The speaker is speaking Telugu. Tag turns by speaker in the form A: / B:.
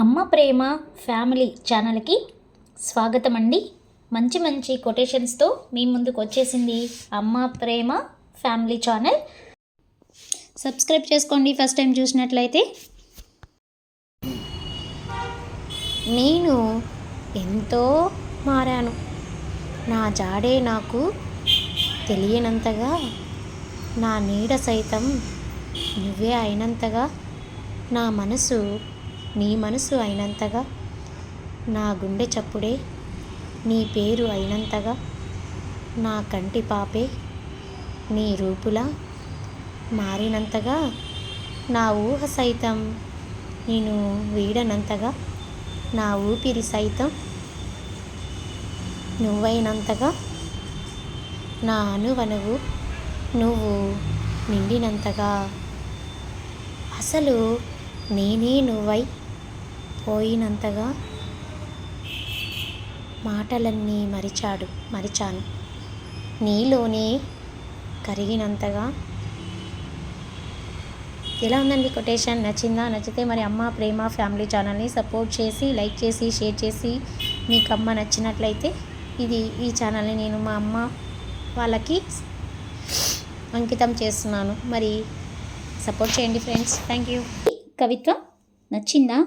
A: అమ్మ ప్రేమ ఫ్యామిలీ ఛానల్కి స్వాగతం అండి మంచి మంచి కొటేషన్స్తో మీ ముందుకు వచ్చేసింది అమ్మ ప్రేమ ఫ్యామిలీ ఛానల్. సబ్స్క్రైబ్ చేసుకోండి ఫస్ట్ టైం చూసినట్లయితే.
B: నేను ఎంతో మారాను. నా జాడే నాకు తెలియనంతగా నా నీడ సైతం నువ్వే అయినంతగా నా మనసు నీ మనసు అయినంతగా నా గుండె చప్పుడే నీ పేరు అయినంతగా నా కంటి పాపే నీ రూపులా మారినంతగా నా ఊహ సైతం నేను వీడనంతగా నా ఊపిరి సైతం నువ్వైనంతగా నా అనువనువు నువ్వు నిండినంతగా అసలు నేనే నువ్వై పోయినంతగా మాటలన్నీ మరిచాడు మరిచాను. నీలోనే కరిగినంతగా ఎలా ఉందండి కొటేషన్? నచ్చిందా? నచ్చితే మరి అమ్మ ప్రేమ ఫ్యామిలీ ఛానల్ని సపోర్ట్ చేసి లైక్ చేసి షేర్ చేసి మీకు అమ్మ నచ్చినట్లయితే ఇది ఈ ఛానల్ని నేను మా అమ్మ వాళ్ళకి అంకితం చేస్తున్నాను. మరి సపోర్ట్ చేయండి ఫ్రెండ్స్. Thank you.
A: కవిత్వం నచ్చిందా?